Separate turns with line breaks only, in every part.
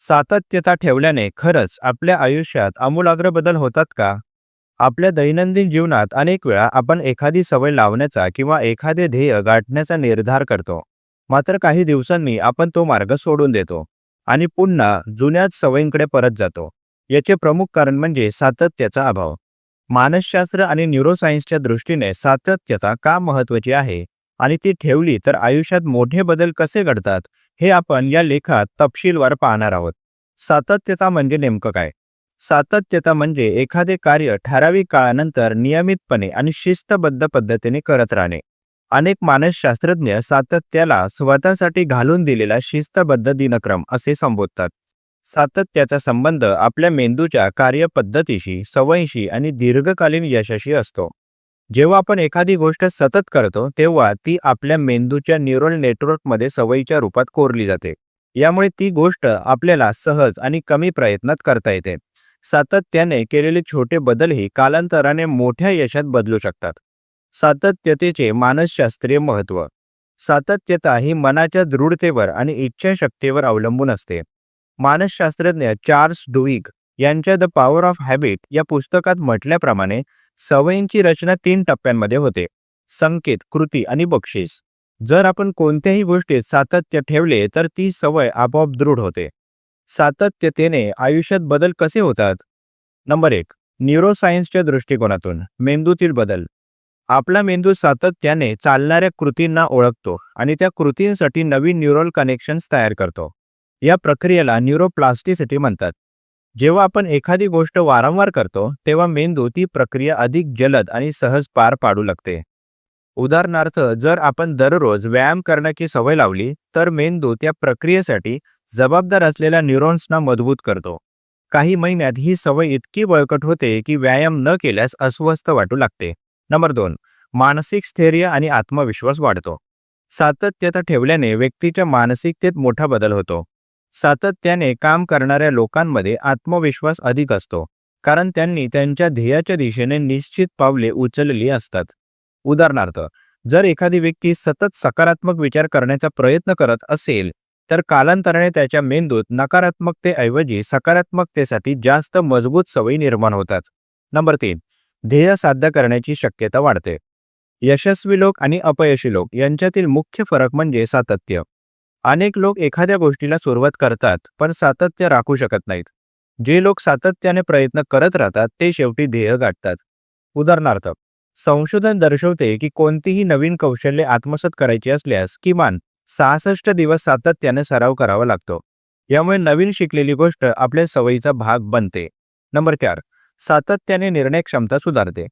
सातत्यता ठेवल्याने खरंच आपल्या आयुष्यात आमूलाग्र बदल होतात का? आपल्या दैनंदिन जीवनात अनेक वेळा आपण एखादी सवय लावण्याचा किंवा एखादे ध्येय गाठण्याचा निर्धार करतो. मात्र काही दिवसांनी आपण तो मार्ग सोडून देतो. आणि पुन्हा जुन्याच सवयींकडे परत जातो. याचे प्रमुख कारण म्हणजे सातत्याचा अभाव. मानसशास्त्र आणि न्यूरोसायन्सच्या दृष्टीने सातत्यता का महत्वाची आहे? आणि ती ठेवली तर आयुष्यात मोठे बदल कसे घडतात हे आपण या लेखात तपशीलवार पाहणार आहोत. सातत्यता म्हणजे नेमकं काय? सातत्यता म्हणजे एखादे कार्य ठराविक काळानंतर नियमितपणे आणि शिस्तबद्ध पद्धतीने करत राहणे. अनेक मानसशास्त्रज्ञ सातत्याला स्वतःसाठी घालून दिलेला शिस्तबद्ध दिनक्रम असे संबोधतात. सातत्याचा संबंध आपल्या मेंदूच्या कार्यपद्धतीशी सवयीशी आणि दीर्घकालीन यशाशी असतो. जेव्हा आपण एखादी गोष्ट सतत करतो तेव्हा ती आपल्या मेंदूच्या न्यूरल नेटवर्कमध्ये सवयीच्या रूपात कोरली जाते. यामुळे ती गोष्ट आपल्याला सहज आणि कमी प्रयत्नात करता येते. सातत्याने केलेले छोटे बदलही कालांतराने मोठ्या यशात बदलू शकतात. सातत्यतेचे मानसशास्त्रीय महत्त्व. सातत्यता ही मनाच्या दृढतेवर आणि इच्छाशक्तीवर अवलंबून असते. मानसशास्त्रज्ञ चार्ल्स डुईक यांच्या द पॉवर ऑफ हॅबिट या पुस्तकात म्हटल्याप्रमाणे सवयींची रचना तीन टप्प्यांमध्ये होते. संकेत कृती आणि बक्षीस. जर आपण कोणत्याही गोष्टीत सातत्य ठेवले तर ती सवय आपोआप दृढ होते. सातत्यतेने आयुष्यात बदल कसे होतात? नंबर एक न्यूरोसायन्सच्या दृष्टिकोनातून मेंदूतील बदल. आपला मेंदू सातत्याने चालणाऱ्या कृतींना ओळखतो आणि त्या कृतींसाठी नवीन न्यूरल कनेक्शन्स तयार करतो. या प्रक्रियेला न्यूरोप्लास्टिसिटी म्हणतात. जेव्हा आपण एखादी गोष्ट वारंवार करतो तेव्हा मेंदू ती प्रक्रिया अधिक जलद आणि सहज पार पाडू लागते. उदाहरणार्थ जर आपण दररोज व्यायाम करण्याची सवय लावली तर मेंदू त्या प्रक्रियेसाठी जबाबदार असलेल्या न्यूरॉन्सना मजबूत करतो. काही महिन्यात ही सवय इतकी बळकट होते की व्यायाम न केल्यास अस्वस्थ वाटू लागते. नंबर दोन मानसिक स्थैर्य आणि आत्मविश्वास वाढतो. सातत्यता ठेवल्याने व्यक्तीच्या मानसिकतेत मोठा बदल होतो. सातत्याने काम करणाऱ्या लोकांमध्ये आत्मविश्वास अधिक असतो. कारण त्यांनी त्यांच्या ध्येयाच्या दिशेने निश्चित पावले उचलली असतात. उदाहरणार्थ जर एखादी व्यक्ती सतत सकारात्मक विचार करण्याचा प्रयत्न करत असेल तर कालांतराने त्याच्या मेंदूत नकारात्मकतेऐवजी सकारात्मकतेसाठी जास्त मजबूत सवयी निर्माण होतात. नंबर तीन ध्येय साध्य करण्याची शक्यता वाढते. यशस्वी लोक आणि अपयशी लोक यांच्यातील मुख्य फरक म्हणजे सातत्य. अनेक लोक एखाद्या गोष्टीला सुरुवात करतात पण सातत्य राखू शकत नाहीत. जे लोक सातत्याने प्रयत्न करत राहतात ते शेवटी ध्येय गाठतात. उदाहरणार्थ संशोधन दर्शवते की कोणतीही नवीन कौशल्ये आत्मसात करायची असल्यास किमान सहासष्ट दिवस सातत्याने सराव करावा लागतो. यामुळे नवीन शिकलेली गोष्ट आपल्या सवयीचा भाग बनते. नंबर चार सातत्याने निर्णय क्षमता सुधारते.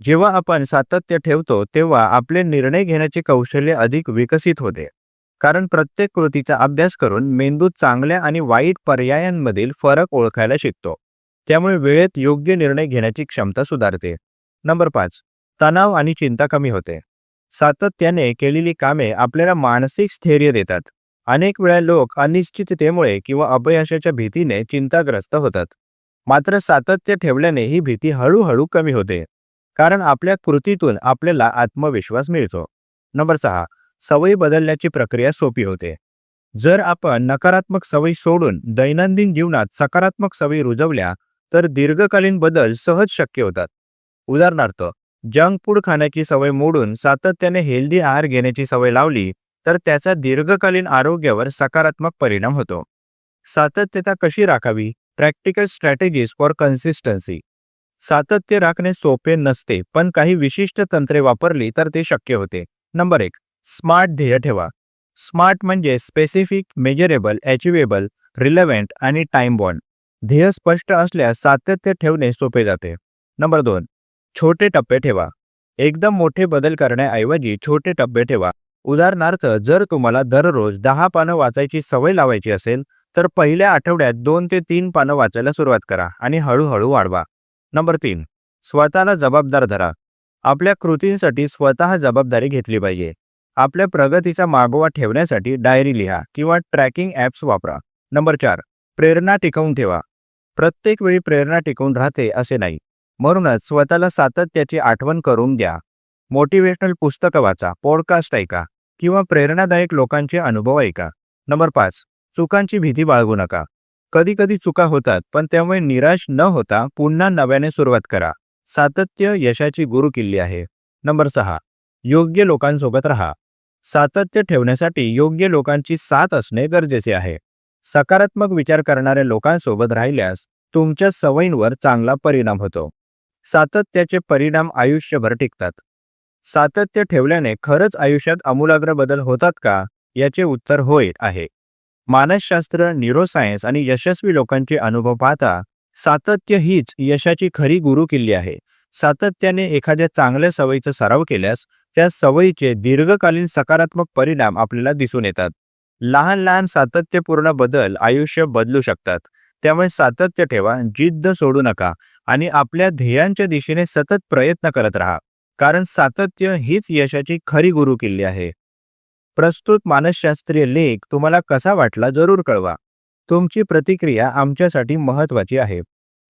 जेव्हा आपण सातत्य ठेवतो तेव्हा आपले निर्णय घेण्याचे कौशल्य अधिक विकसित होते. कारण प्रत्येक कृतीचा अभ्यास करून मेंदू चांगल्या आणि वाईट पर्यायांमधील फरक ओळखायला शिकतो. त्यामुळे वेळेत योग्य निर्णय घेण्याची क्षमता सुधारते. नंबर पाच. तणाव आणि चिंता कमी होते. सातत्याने केलेली कामे आपल्याला मानसिक स्थैर्य देतात. अनेक वेळा लोक अनिश्चिततेमुळे किंवा अपयशाच्या भीतीने चिंताग्रस्त होतात. मात्र सातत्य ठेवल्याने ही भीती हळूहळू कमी होते. कारण आपल्या कृतीतून आपल्याला आत्मविश्वास मिळतो. नंबर सहा. सवयी बदलण्याची प्रक्रिया सोपी होते. जर आपण नकारात्मक सवयी सोडून दैनंदिन जीवनात सकारात्मक सवयी रुजवल्या तर दीर्घकालीन बदल सहज शक्य होतात. उदाहरणार्थ जंक फूड खाण्याची सवय मोडून सातत्याने हेल्दी आहार घेण्याची सवय लावली तर त्याचा दीर्घकालीन आरोग्यावर सकारात्मक परिणाम होतो. सातत्यता कशी राखावी? प्रॅक्टिकल स्ट्रॅटेजीज फॉर कन्सिस्टन्सी सातत्य राखणे सोपे नसते पण काही विशिष्ट तंत्रे वापरली तर ते शक्य होते. नंबर एक स्मार्ट ध्येय ठेवा. स्मार्ट म्हणजे स्पेसिफिक मेजरेबल अचिवेबल रिलेव्हंट आणि टाइम बॉन्ड. ध्येय स्पष्ट असल्यास सातत्य ठेवणे सोपे जाते. नंबर दोन. छोटे टप्पे ठेवा. एकदम मोठे बदल करण्याऐवजी छोटे टप्पे ठेवा. उदाहरणार्थ जर तुम्हाला दररोज दहा पानं वाचायची सवय लावायची असेल तर पहिल्या आठवड्यात दोन ते तीन पानं वाचायला सुरुवात करा आणि हळूहळू वाढवा. नंबर तीन. स्वतःला जबाबदार धरा. आपल्या कृतींसाठी स्वतः जबाबदारी घेतली पाहिजे. आपल्या प्रगतीचा मागोवा ठेवण्यासाठी डायरी लिहा किंवा ट्रॅकिंग ॲप्स वापरा. नंबर चार प्रेरणा टिकवून ठेवा. प्रत्येक वेळी प्रेरणा टिकवून राहते असे नाही. म्हणूनच स्वतःला सातत्याची आठवण करून द्या. मोटिवेशनल पुस्तकं वाचा पॉडकास्ट ऐका किंवा प्रेरणादायक लोकांचे अनुभव ऐका. नंबर पाच चुकांची भीती बाळगू नका. कधीकधी चुका होतात पण त्यामुळे निराश न होता पुन्हा नव्याने सुरुवात करा. सातत्य यशाची गुरुकिल्ली आहे. नंबर सहा योग्य लोकांसोबत राहा. सातत्य ठेवण्यासाठी योग्य लोकांची साथ असणे गरजेचे आहे. सकारात्मक विचार करणाऱ्या लोकांसोबत राहिल्यास तुमच्या सवयींवर चांगला परिणाम होतो. सातत्याचे परिणाम आयुष्यभर टिकतात. सातत्य ठेवल्याने खरंच आयुष्यात आमूलाग्र बदल होतात का? याचे उत्तर होय आहे. मानसशास्त्र न्यूरोसायन्स आणि यशस्वी लोकांचे अनुभव पाहता सातत्य हीच यशाची खरी गुरु किल्ली आहे. सातत्याने एखाद्या चांगल्या सवयीचा सराव केल्यास त्या सवयीचे दीर्घकालीन सकारात्मक परिणाम आपल्याला दिसून येतात. लहान लहान सातत्यपूर्ण बदल आयुष्य बदलू शकतात. त्यामुळे सातत्य ठेवा जिद्द सोडू नका आणि आपल्या ध्येयांच्या दिशेने सतत प्रयत्न करत राहा. कारण सातत्य हीच यशाची खरी गुरु किल्ली आहे. प्रस्तुत मानसशास्त्रीय लेख तुम्हाला कसा वाटला जरूर कळवा. तुमची प्रतिक्रिया आमच्यासाठी महत्त्वाची आहे.